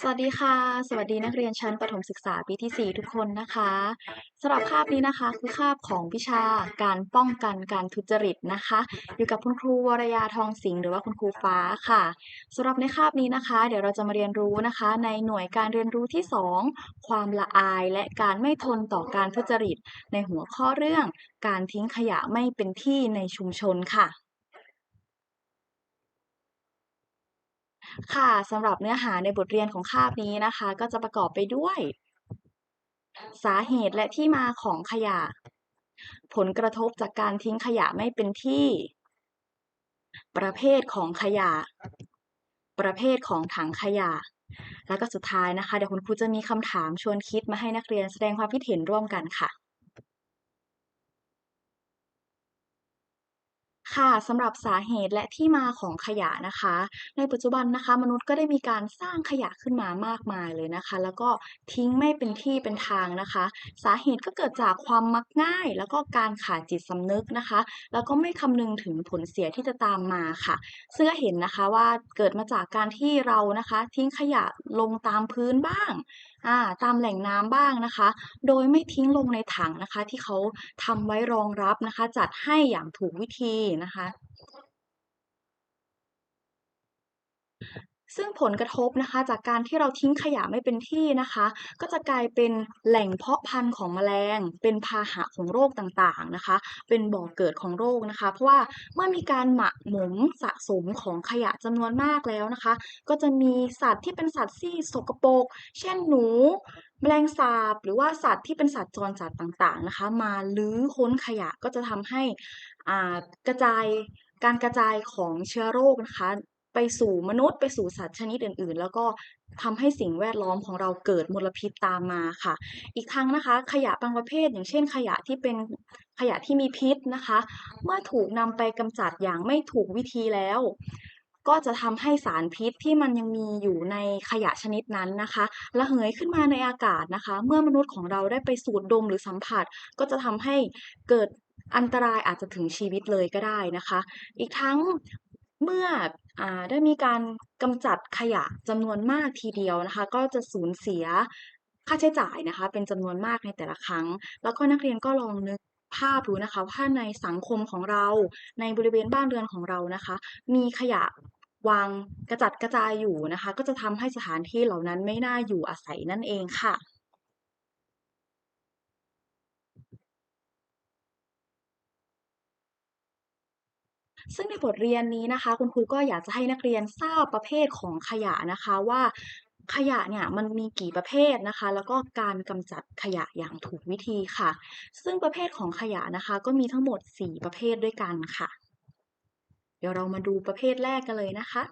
สวัสดีค่ะ สวัสดีนักเรียนชั้นประถมศึกษาปีที่ 4 ทุกคนนะคะสำหรับคาบนี้นะคะคือคาบของวิชาการป้องกันการทุจริตนะคะ อยู่กับคุณครูวรยาทองสิงห์หรือว่าคุณครูฟ้าค่ะสำหรับในคาบนี้นะคะ เดี๋ยวเราจะมาเรียนรู้นะคะ ในหน่วยการเรียนรู้ที่ 2 ความละอายและการไม่ทนต่อการทุจริต ในหัวข้อเรื่อง การทิ้งขยะไม่เป็นที่ในชุมชนค่ะ ค่ะสำหรับเนื้อหาในบทเรียนของคาบนี้นะคะ ก็จะประกอบไปด้วย สาเหตุและที่มาของขยะ ผลกระทบจากการทิ้งขยะไม่เป็นที่ ประเภทของขยะ ประเภทของถังขยะ แล้วก็สุดท้ายนะคะ เดี๋ยวคุณครูจะมีคำถามชวนคิดมาให้นักเรียนแสดงความคิดเห็นร่วมกันค่ะ ค่ะสำหรับสาเหตุและที่มาของขยะนะคะ ในปัจจุบันนะคะ มนุษย์ก็ได้มีการสร้างขยะขึ้นมามากมายเลยนะคะ แล้วก็ทิ้งไม่เป็นที่เป็นทางนะคะ สาเหตุก็เกิดจากความมักง่าย แล้วก็การขาดจิตสำนึกนะคะ แล้วก็ไม่คำนึงถึงผลเสียที่จะตามมาค่ะซึ่งเห็นนะคะว่าเกิดมาจากการที่เรานะคะ ทิ้งขยะลงตามพื้นบ้าง อ่าตามแหล่งน้ำบ้างนะคะ โดยไม่ทิ้งลงในถังนะคะ ที่เขาทำไว้รองรับนะคะ จัดให้อย่างถูกวิธีนะคะ ซึ่งผลกระทบนะคะจากการที่เราทิ้งขยะไม่เป็นที่นะคะ ก็จะกลายเป็นแหล่งเพาะพันธุ์ของแมลง เป็นพาหะของโรคต่างๆนะคะ เป็นบ่อเกิดของโรคนะคะ เพราะว่าเมื่อมีการหมักหมมสะสมของขยะจำนวนมากแล้วนะคะ ก็จะมีสัตว์ที่เป็นสัตว์ที่สกปรกเช่นหนูแมลงสาบหรือว่าสัตว์ที่เป็นสัตว์จรจัดต่างๆนะคะ มาลื้อค้นขยะก็จะทำให้กระจายการกระจายของเชื้อโรคนะคะ ไปสู่มนุษย์ ไปสู่สัตว์ชนิดอื่น ๆ แล้วก็ทำให้สิ่งแวดล้อมของเราเกิดมลพิษตามมาค่ะ อีกทั้งนะคะ ขยะบางประเภท อย่างเช่น ขยะที่เป็นขยะที่มีพิษนะคะ เมื่อถูกนำไปกำจัดอย่างไม่ถูกวิธีแล้ว ก็จะทำให้สารพิษที่มันยังมีอยู่ในขยะชนิดนั้นนะคะระเหยขึ้นมาในอากาศนะคะ เมื่อมนุษย์ของเราได้ไปสูดดมหรือสัมผัส ก็จะทำให้เกิดอันตรายอาจจะถึงชีวิตเลยก็ได้นะคะ อีกทั้ง เมื่ออได้มีการกำจัดขยะจำนวนมากทีเดียวนะคะ ก็จะสูญเสียค่าใช้จ่ายนะคะ เป็นจำนวนมากในแต่ละครั้ง แล้วก็นักเรียนก็ลองนึกภาพดูนะคะว่าในสังคมของเราในบริเวณบ้านเรือนของเรานะคะ มีขยะวางกระจัดกระจายอยู่นะคะ ก็จะทำให้สถานที่เหล่านั้นไม่น่าอยู่อาศัยนั่นเองค่ะ ซึ่งในบทเรียนนี้นะคะ คุณครูก็อยากจะให้นักเรียนทราบประเภทของขยะนะคะว่าขยะเนี่ยมันมีกี่ประเภทนะคะ แล้วก็การกำจัดขยะอย่างถูกวิธีค่ะ ซึ่งประเภทของขยะนะคะ ก็มีทั้งหมด 4 ประเภทด้วยกันค่ะ เดี๋ยวเรามาดูประเภทแรกกันเลยนะคะ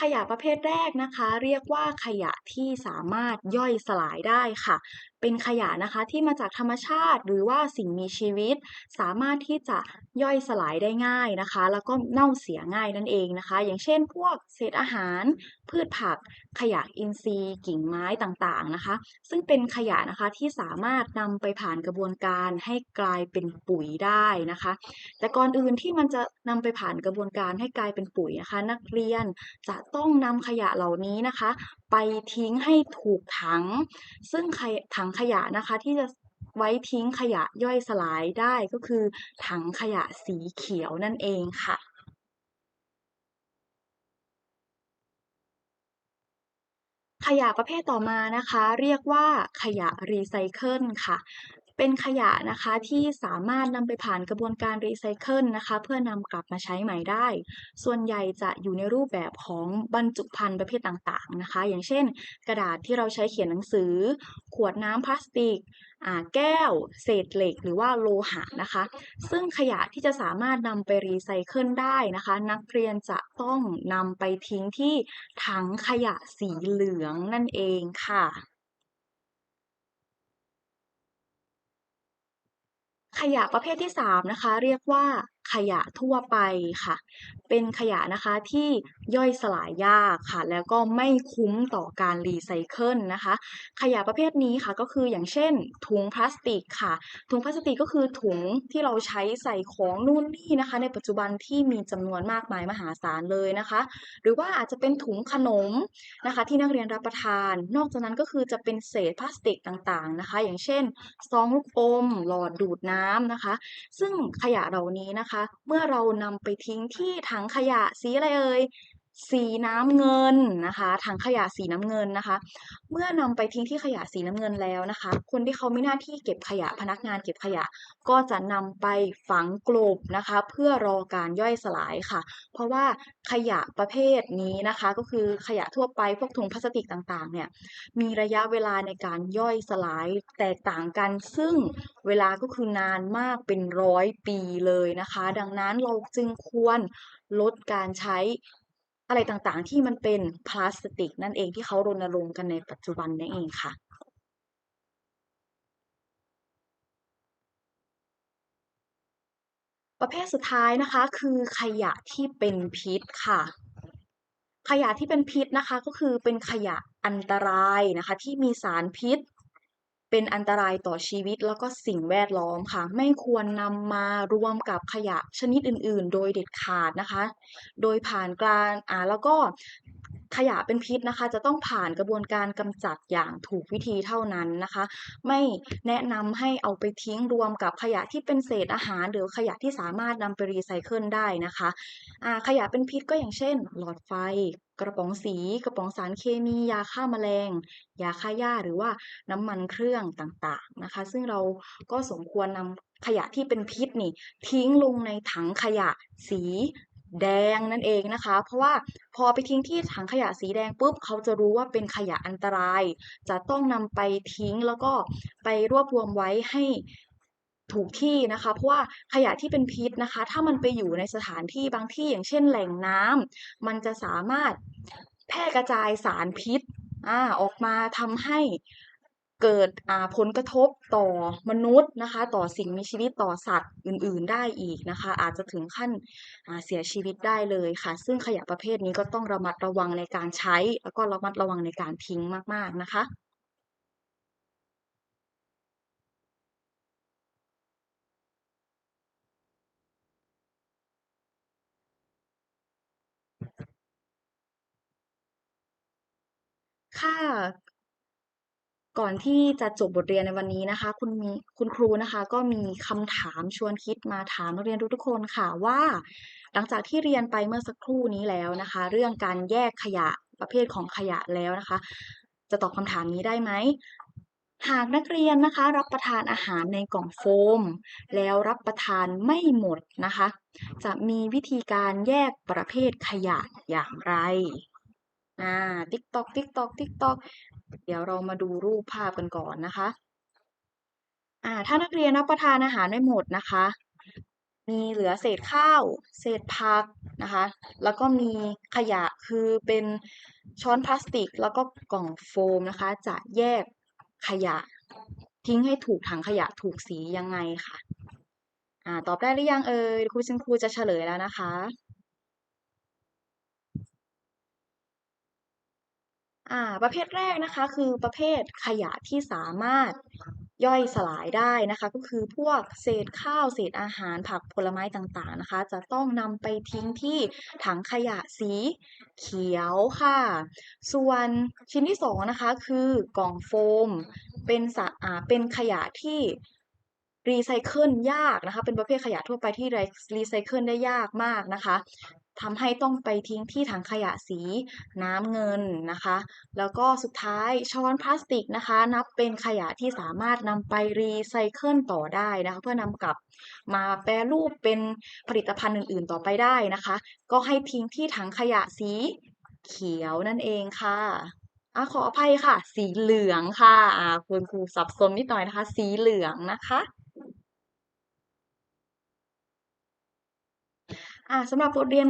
ขยะประเภทแรกนะคะ เรียกว่าขยะที่สามารถย่อยสลายได้ค่ะเป็นขยะนะคะที่มาจากธรรมชาติหรือว่าสิ่งมีชีวิต สามารถที่จะย่อยสลายได้ง่ายนะคะ แล้วก็เน่าเสียง่ายนั่นเองนะคะ อย่างเช่น พวกเศษอาหาร พืชผัก ขยะอินทรีย์ กิ่งไม้ต่างๆนะคะ ซึ่งเป็นขยะนะคะที่สามารถนำไปผ่านกระบวนการให้กลายเป็นปุ๋ยได้นะคะ แต่ก่อนอื่นที่มันจะนำไปผ่านกระบวนการให้กลายเป็นปุ๋ยนะคะ นักเรียนจะต้องนำขยะเหล่านี้นะคะ ไปทิ้งให้ถูกถัง ซึ่งถังงขยะนะคะ ที่จะไว้ทิ้งขยะย่อยสลายได้ก็คือ ถังขยะสีเขียวนั่นเองค่ะขยะประเภทต่อมานะคะ เรียกว่าขยะรีไซเคิลค่ะ เป็นขยะนะคะที่สามารถนำไปผ่านกระบวนการรีไซเคิลนะคะ เพื่อนำกลับมาใช้ใหม่ได้ ส่วนใหญ่จะอยู่ในรูปแบบของบรรจุภัณฑ์ประเภทต่างๆนะคะ อย่างเช่น กระดาษที่เราใช้เขียนหนังสือ ขวดน้ำพลาสติกแก้ว เศษเหล็ก หรือว่าโลหะนะคะ ซึ่งขยะที่จะสามารถนำไปรีไซเคิลได้นะคะ นักเรียนจะต้องนำไปทิ้งที่ถังขยะสีเหลืองนั่นเองค่ะ ขยะประเภทที่ 3 นะคะ เรียกว่า ขยะทั่วไปค่ะ เป็นขยะนะคะที่ย่อยสลายยากค่ะ แล้วก็ไม่คุ้มต่อการรีไซเคิลนะคะ ขยะประเภทนี้ค่ะก็คืออย่างเช่น ถุงพลาสติกค่ะ ถุงพลาสติกก็คือถุงที่เราใช้ใส่ของนู่นนี่นะคะ ในปัจจุบันที่มีจำนวนมากมายมหาศาลเลยนะคะ หรือว่าอาจจะเป็นถุงขนมนะคะที่นักเรียนรับประทาน นอกจากนั้นก็คือจะเป็นเศษพลาสติกต่างๆนะคะ อย่างเช่นซองลูกอมหลอดดูดน้ำนะคะ ซึ่งขยะเหล่านี้นะคะเมื่อเรานำไปทิ้งที่ถังขยะสีอะไรเอ่ย สีน้ำเงินนะคะถังขยะสีน้ำเงินนะคะ เมื่อนำไปทิ้งที่ขยะสีน้ำเงินแล้วนะคะ คนที่เขาไมีหน้าที่เก็บขยะพนักงานเก็บขยะ ก็จะนำไปฝังกลบนะคะ เพื่อรอการย่อยสลายค่ะ เพราะว่าขยะประเภทนี้นะคะ ก็คือขยะทั่วไปพวกถุงพลาสติกต่างๆเนี่ยมีระยะเวลาในการย่อยสลายแตกต่างกัน ซึ่งเวลาก็คือนานมากเป็นร้อยปีเลยนะคะ ดังนั้นเราจึงควรลดการใช้ อะไรต่างๆ ที่มันเป็นพลาสติก นั่นเองที่เขารณรงค์กันในปัจจุบันนั่นเองค่ะประเภทสุดท้ายนะคะคือขยะที่เป็นพิษค่ะ ขยะที่เป็นพิษนะคะก็คือเป็นขยะอันตรายนะคะที่มีสารพิษ เป็นอันตรายต่อชีวิตแล้วก็สิ่งแวดล้อมค่ะ ไม่ควรนำมารวมกับขยะชนิดอื่น ๆ โดยเด็ดขาดนะคะ โดยผ่านการอ่าแล้วก็ขยะเป็นพิษนะคะ จะต้องผ่านกระบวนการกำจัดอย่างถูกวิธีเท่านั้นนะคะ ไม่แนะนำให้เอาไปทิ้งรวมกับขยะที่เป็นเศษอาหาร หรือขยะที่สามารถนำไปรีไซเคิลได้นะคะอ่าขยะเป็นพิษก็อย่างเช่น หลอดไฟ กระป๋องสี กระป๋องสารเคมี ยาฆ่าแมลง ยาฆ่าหญ้าหรือว่าน้ำมันเครื่องต่างๆนะคะ ซึ่งเราก็สมควรนำขยะที่เป็นพิษนี่ ทิ้งลงในถังขยะสีแดงนั่นเองนะคะ เพราะว่าพอไปทิ้งที่ถังขยะสีแดงปุ๊บเขาจะรู้ว่าเป็นขยะอันตราย จะต้องนำไปทิ้งแล้วก็ไปรวบรวมไว้ให้ ถูกที่นะคะเพราะว่าขยะที่เป็นพิษนะคะ ถ้ามันไปอยู่ในสถานที่บางที่อย่างเช่นแหล่งน้ำมันจะสามารถแพร่กระจายสารพิษอออกมาทำให้เกิดผลกระทบต่อมนุษย์นะคะ ต่อสิ่งมีชีวิตต่อสัตว์อื่น ๆ ได้อีกนะคะ อาจจะถึงขั้นเสียชีวิตได้เลยค่ะ ซึ่งขยะประเภทนี้ก็ต้องระมัดระวังในการใช้ แล้วก็ระมัดระวังในการทิ้งมาก ๆ นะคะ ค่ะ ก่อนที่จะจบบทเรียนในวันนี้นะคะ คุณมีคุณครูนะคะ ก็มีคำถามชวนคิดมาถามนักเรียนทุกๆคนค่ะว่า หลังจากที่เรียนไปเมื่อสักครู่นี้แล้วนะคะ เรื่องการแยกขยะประเภทของขยะแล้วนะคะ จะตอบคำถามนี้ได้ไหมหากนักเรียนนะคะ รับประทานอาหารในกล่องโฟม แล้วรับประทานไม่หมดนะคะ จะมีวิธีการแยกประเภทขยะอย่างไร อ่า TikTok TikTok TikTok เดี๋ยวเรามาดูรูปภาพกันก่อนนะคะ อ่า ถ้านักเรียนรับประทานอาหารไม่หมดนะคะ มีเหลือเศษข้าว เศษผักนะคะ แล้วก็มีขยะคือเป็นช้อนพลาสติก แล้วก็กล่องโฟมนะคะ จะแยกขยะ ทิ้งให้ถูกถังขยะถูกสียังไงค่ะ อ่า ตอบได้หรือยังเอ่ยครูคุณครูจะเฉลยแล้วนะคะ อ่าประเภทแรกนะคะคือประเภทขยะที่สามารถย่อยสลายได้นะคะ ก็คือพวกเศษข้าวเศษอาหารผักผลไม้ต่างๆนะคะ จะต้องนำไปทิ้งที่ถังขยะสีเขียวค่ะ ส่วนชิ้นที่สองนะคะคือกล่องโฟม เป็นสะอาเป็นขยะที่รีไซเคิลยากนะคะ เป็นประเภทขยะทั่วไปที่รีไซเคิลได้ยากมากนะคะ ทำให้ต้องไปทิ้งที่ถังขยะสีน้ำเงินนะคะ แล้วก็สุดท้ายช้อนพลาสติกนะคะ นับเป็นขยะที่สามารถนำไปรีไซเคิลต่อได้นะคะเพื่อนำกลับมาแปรรูปเป็นผลิตภัณฑ์อื่นๆต่อไปได้นะคะ ก็ให้ทิ้งที่ถังขยะสีเขียวนั่นเองค่ะอะขออภัยค่ะ สีเหลืองค่ะ คุณครูสับสนนิดหน่อยนะคะ สีเหลืองนะคะ อ่าสำหรับบทเรียน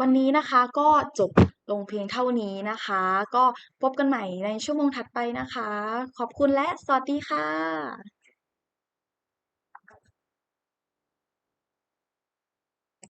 วันนี้นะคะก็จบลงเพียงเท่านี้นะคะ ก็พบกันใหม่ในชั่วโมงถัดไปนะคะ ขอบคุณและสวัสดีค่ะ